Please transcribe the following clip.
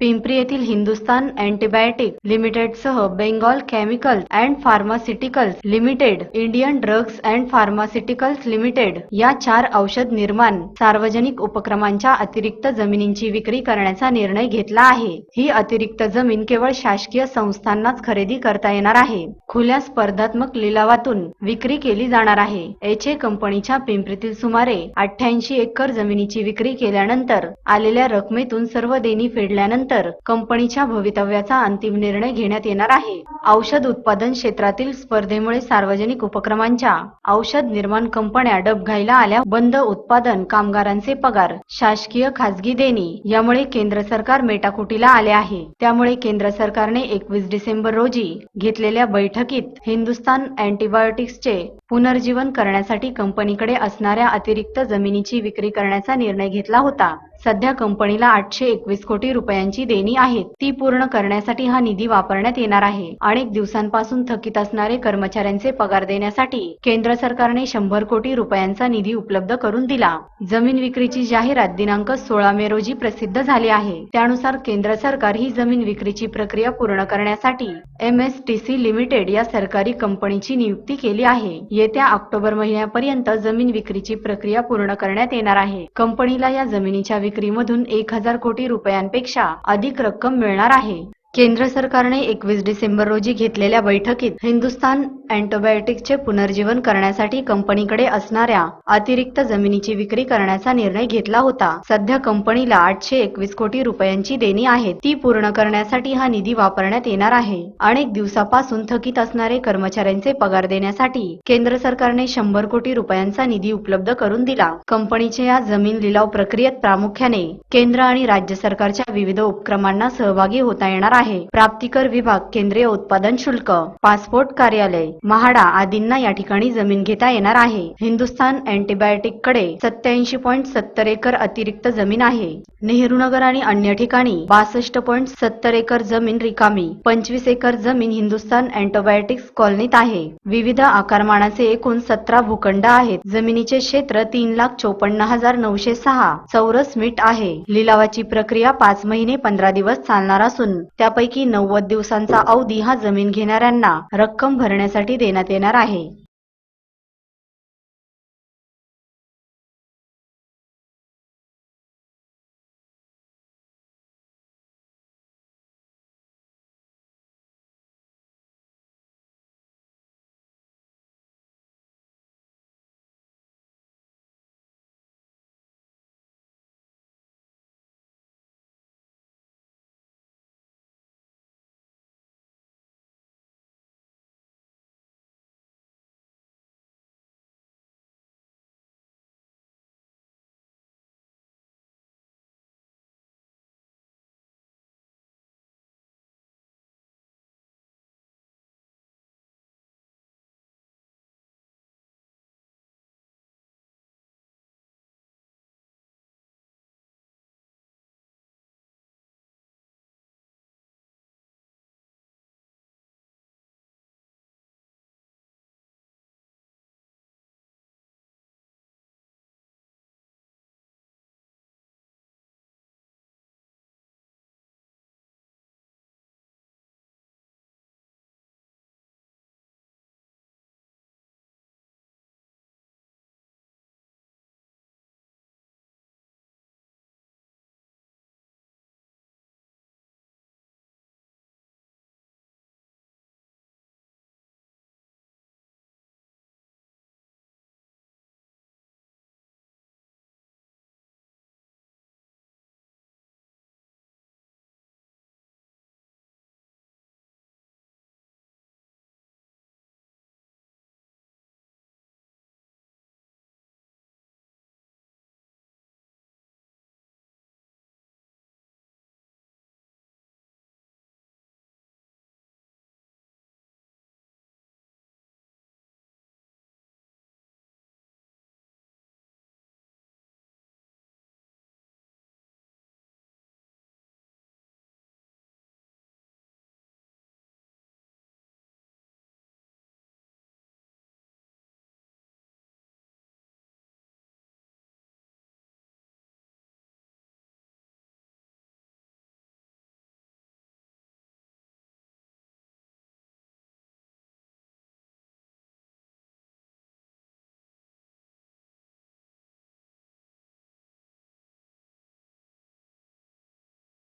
पिंपरी येथील हिंदुस्तान अँटीबायोटिक लिमिटेडसह Bengal chemicals and pharmaceuticals limited Indian drugs and pharmaceuticals limited या चार औषध निर्माण सार्वजनिक उपक्रमांच्या अतिरिक्त जमिनींची विक्री करण्याचा निर्णय घेतला आहे. ही अतिरिक्त जमीन केवळ शासकीय संस्थांनाच खरेदी करता येणार आहे. खुल्या स्पर्धात्मक लिलावातून विक्री केली जाणार आहे. एच ए कंपनीच्या पिंपरीतील सुमारे अठ्ठ्याऐंशी एकर जमिनीची विक्री केल्यानंतर आलेल्या रकमेतून सर्व देणी फेडल्यानंतर कंपनीच्या भवितव्याचा अंतिम निर्णय घेण्यात येणार आहे. औषध उत्पादन क्षेत्रातील स्पर्धेमुळे सार्वजनिक उपक्रमांच्या औषध निर्माण कंपन्या डबघाईला आल्या. बंद उत्पादन कामगारांचे पगार शासकीय खासगी देणी यामुळे केंद्र सरकार मेटाकुटीला आले आहे. त्यामुळे केंद्र सरकारने एकवीस डिसेंबर रोजी घेतलेल्या बैठकीत हिंदुस्तान अँटीबायोटिक्सचे पुनर्जीवन करण्यासाठी कंपनीकडे असणाऱ्या अतिरिक्त जमिनीची विक्री करण्याचा निर्णय घेतला होता. सध्या कंपनीला आठशे एकवीस कोटी रुपयांची देणी आहेत. ती पूर्ण करण्यासाठी हा निधी वापरण्यात येणार आहे. अनेक दिवसांपासून थकीत असणारे कर्मचाऱ्यांचे पगार देण्यासाठी केंद्र सरकारने शंभर कोटी रुपयांचा निधी उपलब्ध करून दिला. जमीन विक्रीची जाहिरात दिनांक सोळा मे रोजी प्रसिद्ध झाली आहे. त्यानुसार केंद्र सरकार ही जमीन विक्रीची प्रक्रिया पूर्ण करण्यासाठी M S T C limited या सरकारी कंपनीची नियुक्ती केली आहे. येत्या ऑक्टोबर महिन्यापर्यंत जमीन विक्रीची प्रक्रिया पूर्ण करण्यात येणार आहे. कंपनीला या जमिनीच्या विक्रीमधून एक हजार कोटी रुपयांपेक्षा अधिक रक्कम मिळणार आहे. केंद्र सरकारने एकवीस डिसेंबर रोजी घेतलेल्या बैठकीत हिंदुस्तान अँटीबायोटिकचे पुनर्जीवन करण्यासाठी कंपनीकडे असणाऱ्या अतिरिक्त जमिनीची विक्री करण्याचा निर्णय घेतला होता. सध्या कंपनीला आठशे एकवीस कोटी रुपयांची देणी आहे ती पूर्ण करण्यासाठी हा निधी वापरण्यात येणार आहे. अनेक दिवसापासून थकीत असणारे कर्मचाऱ्यांचे पगार देण्यासाठी केंद्र सरकारने शंभर कोटी रुपयांचा निधी उपलब्ध करून दिला. कंपनीच्या या जमीन लिलाव प्रक्रियेत प्रामुख्याने केंद्र आणि राज्य सरकारच्या विविध उपक्रमांना सहभागी होता येणार आहे. प्राप्तिकर विभाग केंद्रीय उत्पादन शुल्क पासपोर्ट कार्यालय महाडा आदींना या ठिकाणी जमीन घेता येणार आहे. हिंदुस्थान अँटीबायोटिककडे सत्याऐंशी पॉईंट सत्तर एकर अतिरिक्त जमीन आहे. नेहरूनगर आणि अन्य ठिकाणी बासष्ट पॉईंट सत्तर एकर जमीन रिकामी पंचवीस एकर जमीन हिंदुस्थान अँटोबायोटिक्स कॉलनीत आहे. विविध आकारमानाचे एकूण सतरा भूखंड आहेत. जमिनीचे क्षेत्र तीन लाख चोपन्न हजार नऊशे सहा चौरस मीट आहे. लिलावाची प्रक्रिया पाच महिने पंधरा दिवस चालणार असून त्या त्यापैकी नव्वद दिवसांचा अवधी हा जमीन घेणाऱ्यांना रक्कम भरण्यासाठी देण्यात येणार आहे.